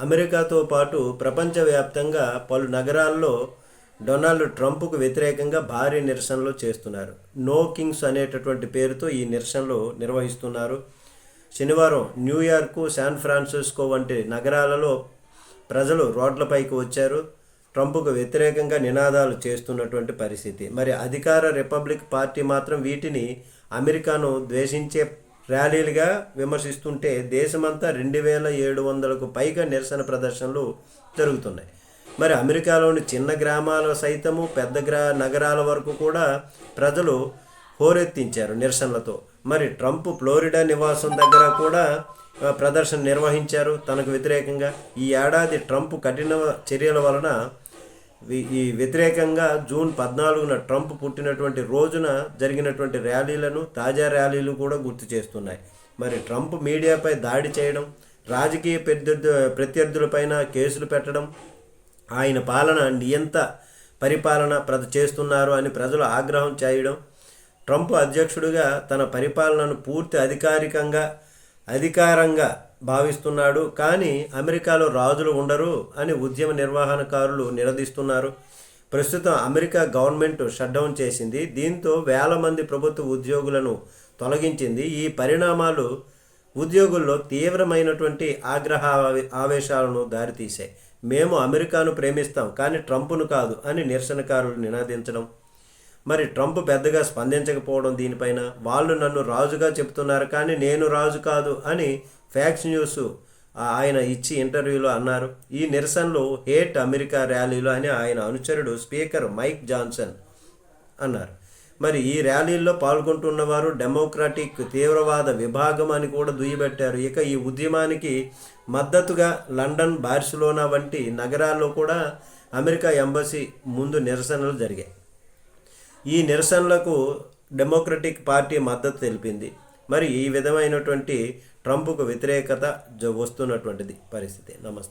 అమెరికాతో పాటు ప్రపంచవ్యాప్తంగా పలు నగరాల్లో డొనాల్డ్ ట్రంప్కు వ్యతిరేకంగా భారీ నిరసనలు చేస్తున్నారు. నో కింగ్స్ అనేటటువంటి పేరుతో ఈ నిరసనలు నిర్వహిస్తున్నారు. శనివారం న్యూయార్కు శాన్ ఫ్రాన్సిస్కో వంటి నగరాలలో ప్రజలు రోడ్లపైకి వచ్చారు. ట్రంప్కు వ్యతిరేకంగా నినాదాలు చేస్తున్నటువంటి పరిస్థితి. మరి అధికార రిపబ్లిక్ పార్టీ మాత్రం వీటిని అమెరికాను ద్వేషించే ర్యాలీలుగా విమర్శిస్తుంటే దేశమంతా రెండు వేల ఏడు వందలకు పైగా నిరసన ప్రదర్శనలు జరుగుతున్నాయి. మరి అమెరికాలోని చిన్న గ్రామాల సైతము పెద్ద గ్రా నగరాల వరకు కూడా ప్రజలు హోరెత్తించారు నిరసనలతో. మరి ట్రంప్ ఫ్లోరిడా నివాసం దగ్గర కూడా ప్రదర్శన నిర్వహించారు తనకు వ్యతిరేకంగా. ఈ ఏడాది ట్రంప్ కఠిన చర్యల వలన ఈ వ్యతిరేకంగా జూన్ పద్నాలుగున ట్రంప్ పుట్టినటువంటి రోజున జరిగినటువంటి ర్యాలీలను తాజా ర్యాలీలు కూడా గుర్తు చేస్తున్నాయి. మరి ట్రంప్ మీడియాపై దాడి చేయడం రాజకీయ ప్రత్యర్థు ప్రత్యర్థులపైన కేసులు పెట్టడం ఆయన పాలన నియంత పరిపాలన ప్ర చేస్తున్నారు అని ప్రజలు ఆగ్రహం చేయడం ట్రంప్ అధ్యక్షుడిగా తన పరిపాలనను పూర్తి అధికారికంగా అధికారంగా భావిస్తున్నాడు. కానీ అమెరికాలో రాజులు ఉండరు అని ఉద్యమ నిర్వహణకారులు నిలదీస్తున్నారు. ప్రస్తుతం అమెరికా గవర్నమెంట్ షట్డౌన్ చేసింది. దీంతో వేల మంది ప్రభుత్వ ఉద్యోగులను తొలగించింది. ఈ పరిణామాలు ఉద్యోగుల్లో తీవ్రమైనటువంటి ఆగ్రహ ఆవేశాలను దారితీశాయి. మేము అమెరికాను ప్రేమిస్తాం కానీ ట్రంప్ను కాదు అని నిరసనకారులు నినాదించడం మరి ట్రంప్ పెద్దగా స్పందించకపోవడం దీనిపైన వాళ్ళు నన్ను రాజుగా చెప్తున్నారు కానీ నేను రాజు కాదు అని ఫ్యాక్స్ న్యూస్ ఆయన ఇచ్చి ఇంటర్వ్యూలో అన్నారు. ఈ నిరసనలు హేట్ అమెరికా ర్యాలీలు అని ఆయన అనుచరుడు స్పీకర్ మైక్ జాన్సన్ అన్నారు. మరి ఈ ర్యాలీల్లో పాల్గొంటున్నవారు డెమోక్రాటిక్ తీవ్రవాద విభాగం అని కూడా దుయ్యబెట్టారు. ఇక ఈ ఉద్యమానికి మద్దతుగా లండన్ బార్సిలోనా వంటి నగరాల్లో కూడా అమెరికా ఎంబసీ ముందు నిరసనలు జరిగాయి. ఈ నిరసనలకు డెమోక్రటిక్ పార్టీ మద్దతు తెలిపింది. మరి ఈ విధమైనటువంటి ట్రంప్కు వ్యతిరేకత వస్తున్నటువంటిది పరిస్థితి. నమస్తే.